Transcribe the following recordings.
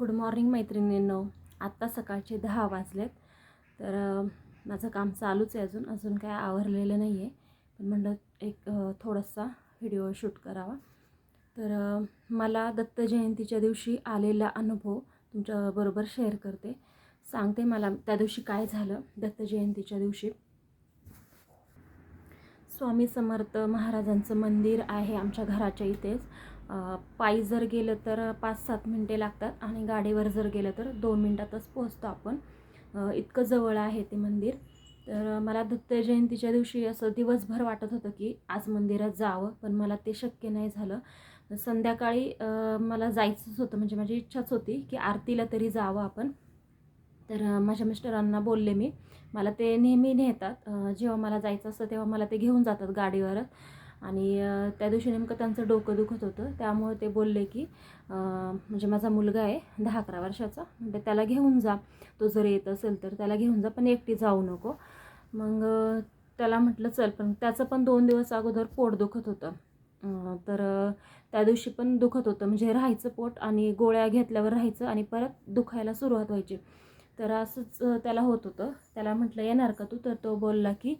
Good morning मैत्रिणींनो. आत्ता सकाळचे दहा वाजलेत. तर माझं काम चालूच आहे अजून. अजून काय आवरलेलं नाही आहे पण म्हणलं एक थोडासा व्हिडिओ शूट करावा. तर मला दत्त जयंतीच्या दिवशी आलेला अनुभव तुमच्याबरोबर शेअर करते. सांगते मला त्या दिवशी काय झालं दत्त जयंतीच्या दिवशी. स्वामी समर्थ महाराजांचं मंदिर आहे आमच्या घराच्या इथेच. पायी जर गेलं तर पाच सात मिनटे लागतात आणि गाडीवर जर गेलं तर दोन मिनटातच पोहोचतो आपण. इतकं जवळ आहे ते मंदिर. तर मला दत्त जयंतीच्या दिवशी असं दिवसभर वाटत होतं की आज मंदिरात जावं पण मला ते शक्य नाही झालं. संध्याकाळी मला जायचंच होतं म्हणजे माझी इच्छाच होती की आरतीला तरी जावं आपण. तर माझ्या मिस्टरांना बोलले मी. मला ते नेहमी नेतात. जेव्हा मला जायचं असतं तेव्हा मला ते घेऊन जातात गाडीवरच. आणि त्या दिवशी नेमकं त्यांचं डोकं दुखत होतं. त्यामुळे ते बोलले की म्हणजे माझा मुलगा आहे दहा अकरा वर्षाचा म्हणजे त्याला घेऊन जा. तो जर येत असेल तर त्याला घेऊन जा पण एकटी जाऊ नको. मग त्याला म्हटलं चल. पण त्याचं पण दोन दिवस अगोदर पोट दुखत होतं. तर त्या दिवशी पण दुखत होतं. म्हणजे राहायचं पोट आणि गोळ्या घेतल्यावर राहायचं आणि परत दुखायला सुरुवात व्हायची. तर असंच त्याला होत होतं. त्याला म्हटलं येणार का तू? तर तो बोलला की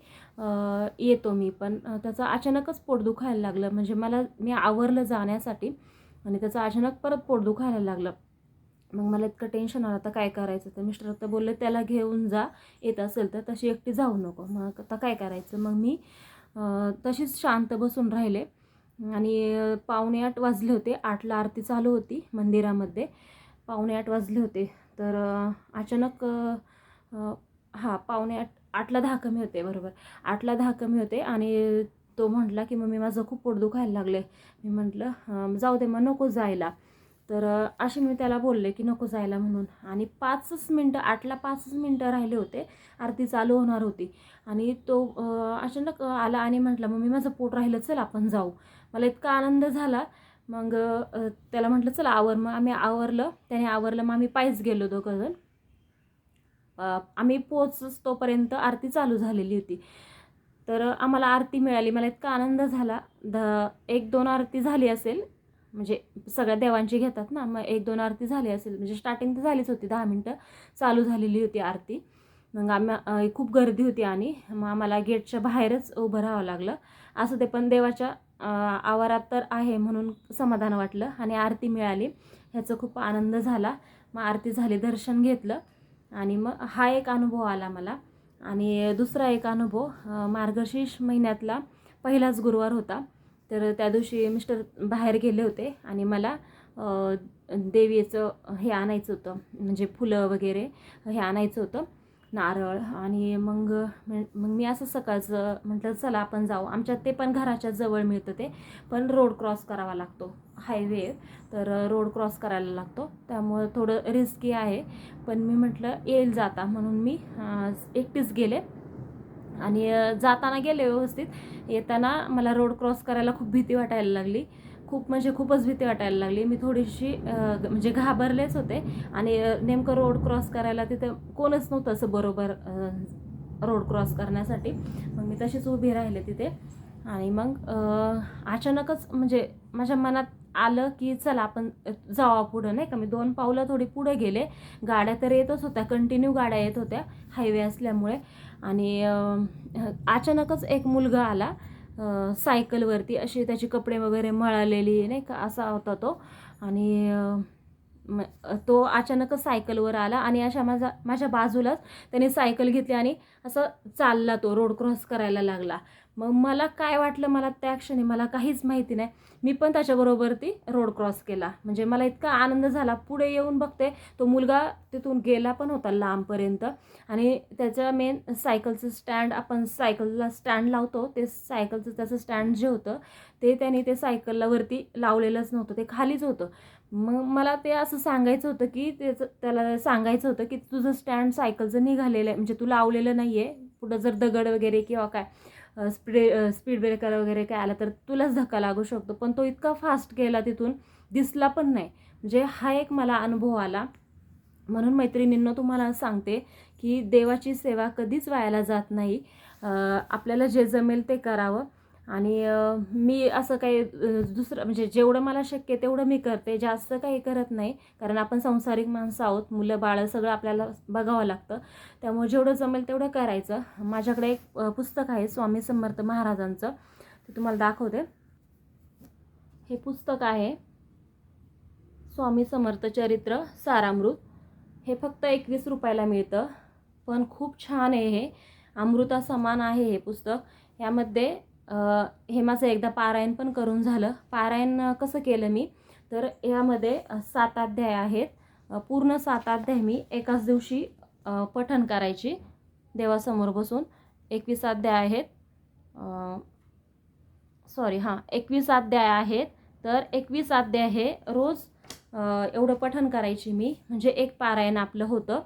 येतो मी. पण त्याचं अचानकच पोट दुखायला लागलं. म्हणजे मला मी आवरलं जाण्यासाठी आणि त्याचं अचानक परत पोट दुखायला लागलं. मग मला इतकं टेन्शन आलं आता काय करायचं? तर मिस्टर तर बोलले त्याला घेऊन जा येत असेल तर तशी एकटी जाऊ नको. मग आता काय करायचं? मग मी तशीच शांत बसून राहिले. आणि पावणे आठ वाजले होते. आठला आरती चालू होती मंदिरामध्ये. पावणे आठ वाजले होते. तर अचानक हां पावणे आठ आठला दहा कमी होते बरोबर. आठला दहा कमी होते आणि तो म्हटला की मम्मी माझं खूप पोट दुखायला लागले मी म्हटलं जाऊ दे मग नको जायला. तर असे अशी मी त्याला बोलले की नको जायला म्हणून. आणि पाचच मिनटं आठला पाचच मिनटं राहिले होते आरती चालू होणार होती. आणि तो अचानक आला आणि म्हटला मम्मी माझं पोट राहिलं चल आपण जाऊ. मला इतका आनंद झाला मग त्याला म्हटलं चला आवर. मग आम्ही आवरलं. त्याने आवरलं मग आम्ही पायीच गेलो दोघंजण. आम्ही पोचच तोपर्यंत आरती चालू झालेली होती. तर आम्हाला आरती मिळाली. मला इतका आनंद झाला. द एक दोन आरती झाली असेल म्हणजे सगळ्या देवांची घेतात ना मग एक दोन आरती झाली असेल म्हणजे स्टार्टिंग तर झालीच होती दहा मिनटं चालू झालेली होती आरती. मग आम्ही खूप गर्दी होती आणि मग आम्हाला गेटच्या बाहेरच उभं राहावं लागलं. असं ते पण देवाच्या आवारात तर आहे म्हणून समाधान वाटलं आणि आरती मिळाली. ह्याचं खूप आनंद झाला. मग आरती झाली दर्शन घेतलं आणि मग हा एक अनुभव आला मला. आणि दुसरा एक अनुभव मार्गशीर्ष महिन्यातला पहिलाच गुरुवार होता. तर त्या दिवशी मिस्टर बाहेर गेले होते आणि मला देवीचं हे आणायचं होतं. म्हणजे फुलं वगैरे हे आणायचं होतं. नारळ आणि मग मग मी असं सकाळचं म्हटलं चला आपण जाऊ. आमच्या ते पण घराच्या जवळ मिळतं ते पण रोड क्रॉस करावा लागतो हायवे. तर रोड क्रॉस करायला लागतो त्यामुळं थोडं रिस्की आहे. पण मी म्हटलं येईल जाता. म्हणून मी एकटीच गेले. आणि जाताना गेले व्यवस्थित. येताना मला रोड क्रॉस करायला खूप भीती वाटायला लागली. खूप म्हणजे खूपच भीती वाटायला लागली. मी थोडीशी म्हणजे घाबरलेच होते. आणि नेमकं रोड क्रॉस करायला तिथं कोणच नव्हतं असं बरोबर रोड क्रॉस करण्यासाठी. मग मी तशीच उभी राहिले तिथे. आणि मग अचानकच म्हणजे माझ्या मनात आलं की चला आपण जावा पुढं नाही का? मी दोन पावलं थोडी पुढे गेले. गाड्या तर येतच होत्या कंटिन्यू गाड्या येत होत्या हायवे असल्यामुळे. आणि अचानकच एक मुलगा आला. सायकलवरती अशी त्याचे कपडे वगैरे मळालेली नाही का असा होता तो. आणि तो अचानकच सायकलवर आला आणि अशा माझा माझ्या बाजूलाच त्याने सायकल घेतली आणि असं चालला तो रोड क्रॉस करायला लागला. मग मला काय वाटलं मला त्या क्षणी? मला काहीच माहिती नाही. मी पण त्याच्याबरोबर ती रोड क्रॉस केला. म्हणजे मला इतका आनंद झाला. पुढे येऊन बघते. तो मुलगा तिथून गेला पण होता लांबपर्यंत. आणि त्याचं मेन सायकलचं स्टँड आपण सायकलला स्टँड लावतो. ते सायकलचं त्याचं स्टँड जे होतं ते त्याने ते सायकलला वरती लावलेलंच नव्हतं. ते खालीच होतं. मग मला ते असं सांगायचं होतं की त्याचं त्याला सांगायचं होतं की तुझं स्टँड सायकलचं निघालेलं आहे. म्हणजे तू लावलेलं नाही आहे पुढं जर दगड वगैरे किंवा काय. स्पीड स्पीड ब्रेकर वगैरे काय आला तर तुलाच धक्का लागू शकतो. पण तो इतका फास्ट गेला तिथून दिसला पण नाही. म्हणजे हा एक मला अनुभव आला. म्हणून मैत्रिणींना तुम्हाला सांगते की देवाची सेवा कधीच वायाला जात नाही. आपल्याला जे जमेल ते करावं. आणि मी असं काही दुसरं म्हणजे जेवढं मला शक्य तेवढं मी करते. जास्त काही करत नाही. कारण आपण संसारिक माणसं आहोत. मुलं बाळं सगळं आपल्याला बघावं लागतं. त्यामुळे जेवढं जमेल तेवढं करायचं. माझ्याकडे एक पुस्तक आहे स्वामी समर्थ महाराजांचं. ते तुम्हाला दाखवते. हे पुस्तक आहे स्वामी समर्थ चरित्र सारामृत. हे फक्त एकवीस रुपयाला मिळतं. पण खूप छान आहे हे. अमृता समान आहे हे पुस्तक. यामध्ये हे माझं एकदा पारायण पण करून झालं. पारायण कसं केलं मी? तर यामध्ये सात अध्याय आहेत. पूर्ण सात अध्याय मी एकाच दिवशी पठण करायची देवासमोर बसून. एकवीस अध्याय आहेत. सॉरी हां एकवीस अध्याय आहेत. तर एकवीस अध्याय हे रोज एवढं पठण करायची मी. म्हणजे एक पारायण आपलं होतं.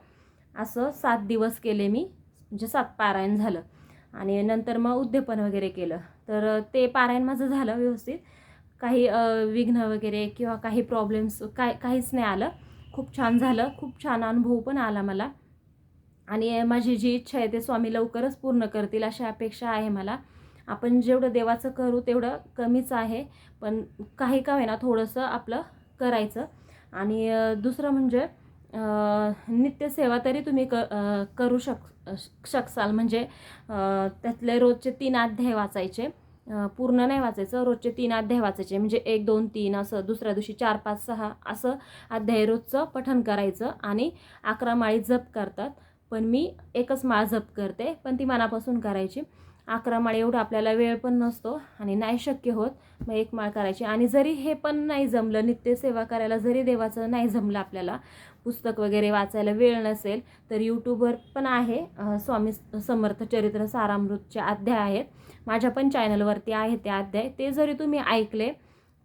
असं सात दिवस केले मी. म्हणजे सात पारायण झालं. आणि नंतर मग उद्यापन वगैरे केलं. तर ते पारायण माझं झालं व्यवस्थित. काही विघ्न वगैरे किंवा काही प्रॉब्लेम्स काय काहीच नाही आलं. खूप छान झालं. खूप छान अनुभव पण आला मला. आणि माझी जी इच्छा आहे ते स्वामी लवकरच पूर्ण करतील अशी अपेक्षा आहे मला. आपण जेवढं देवाचं करू तेवढं कमीच आहे. पण काही का होईना थोडंसं आपलं करायचं. आणि दुसरं म्हणजे नित्यसेवा तरी तुम्ही क करू शक शकसाल. म्हणजे त्यातले रोजचे तीन अध्याय वाचायचे. पूर्ण नाही वाचायचं रोजचे तीन अध्याय वाचायचे. म्हणजे एक दोन तीन असं दुसऱ्या दिवशी चार पाच सहा असं अध्याय रोजचं पठन करायचं आणि अकरा माळी जप करतात. पण मी एकच माळ जप करते पण ती मनापासून करायची. अकरा माळ एवढं आपल्याला वेळ पण नसतो आणि नाही शक्य होत. मग एक माळ करायची. आणि जरी हे पण नाही जमलं नित्यसेवा करायला जरी देवाचं नाही जमलं आपल्याला पुस्तक वगैरे वाचायला वेळ नसेल तर यूट्यूबवर पण आहे स्वामी समर्थ चरित्र सारामृतचे अध्याय आहेत. माझ्या पण चॅनलवरती आहे ते अध्याय. ते जरी तुम्ही ऐकले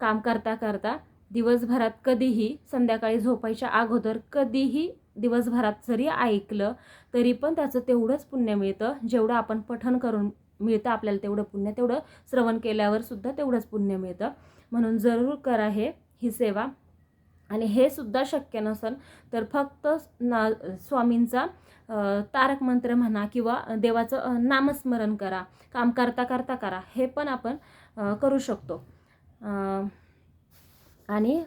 काम करता करता दिवसभरात कधीही संध्याकाळी झोपायच्या अगोदर कधीही दिवसभरात जरी ऐकलं तरी पण त्याचं तेवढंच पुण्य मिळतं जेवढं आपण पठण करून मिळतं आपल्याला तेवढं पुण्य. तेवढं श्रवण केल्यावर सुद्धा तेवढंच पुण्य मिळतं. म्हणून जरूर करा हे ही सेवा. आणि हे सुद्धा शक्य नसेल तर फक्त ना स्वामींचा तारक मंत्र म्हणा किंवा देवाचं नामस्मरण करा. काम करता करता करा. हे पण आपण करू शकतो. आणि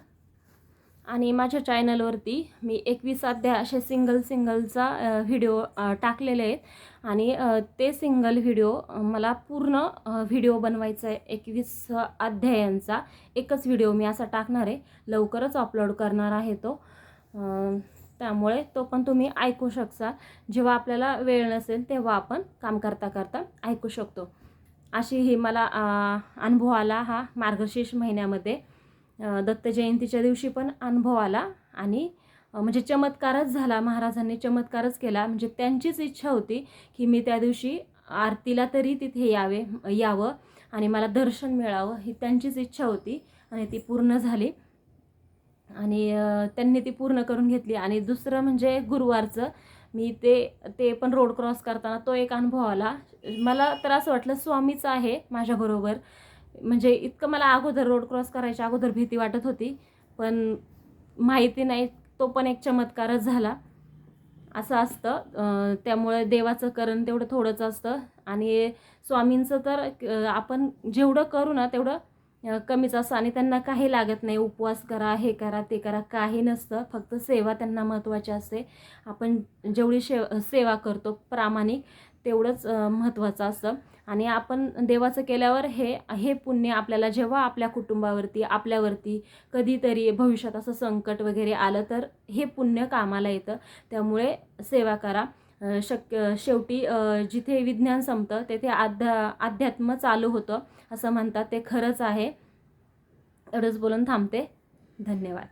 आणि माझ्या चॅनलवरती मी एकवीस अध्याय असे सिंगल सिंगलचा व्हिडिओ टाकलेले आहेत. आणि ते सिंगल व्हिडिओ मला पूर्ण व्हिडिओ बनवायचा आहे एकवीस अध्यायांचा. एकच व्हिडिओ मी असा टाकणार आहे. लवकरच अपलोड करणार आहे तो. त्यामुळे तो पण तुम्ही ऐकू शकता. जेव्हा आपल्याला वेळ नसेल तेव्हा आपण काम करता करता ऐकू शकतो. अशी ही मला अनुभव आला हा मार्गशीर्ष महिन्यामध्ये. दत्त जयंतीच्या दिवशी पण अनुभव आला आणि म्हणजे चमत्कारच झाला. महाराजांनी चमत्कारच केला. म्हणजे त्यांचीच इच्छा होती की मी त्या दिवशी आरतीला तरी तिथे यावे यावं आणि मला दर्शन मिळावं ही त्यांचीच इच्छा होती आणि ती पूर्ण झाली. आणि त्यांनी ती पूर्ण करून घेतली. आणि दुसरं म्हणजे गुरुवारचं मी ते ते पण रोड क्रॉस करताना तो एक अनुभव आला. मला तर असं वाटलं स्वामीच आहे माझ्याबरोबर. म्हणजे इतकं मला अगोदर रोड क्रॉस करायच्या अगोदर भीती वाटत होती पण माहिती नाही तो पण एक चमत्कारच झाला. असं असतं. त्यामुळे देवाचं करण तेवढं थोडंच असतं. आणि स्वामींचं तर आपण जेवढं करू ना तेवढं कमीच असतं. आणि त्यांना काही लागत नाही. उपवास करा हे करा ते करा काही नसतं. फक्त सेवा त्यांना महत्त्वाची असते. आपण जेवढी शेव सेवा करतो प्रामाणिक तेवढंच महत्त्वाचं असतं. आणि आपण देवाचं केल्यावर हे हे पुण्य आपल्याला जेव्हा आपल्या कुटुंबावरती आपल्यावरती कधीतरी भविष्यात असं संकट वगैरे आलं तर हे पुण्य कामाला येतं. त्यामुळे सेवा करा. शक्य शेवटी जिथे विज्ञान संपतं तेथे आध्या अध्यात्म चालू होतं असं म्हणतात. ते खरंच आहे. एवढंच बोलून थांबते. धन्यवाद.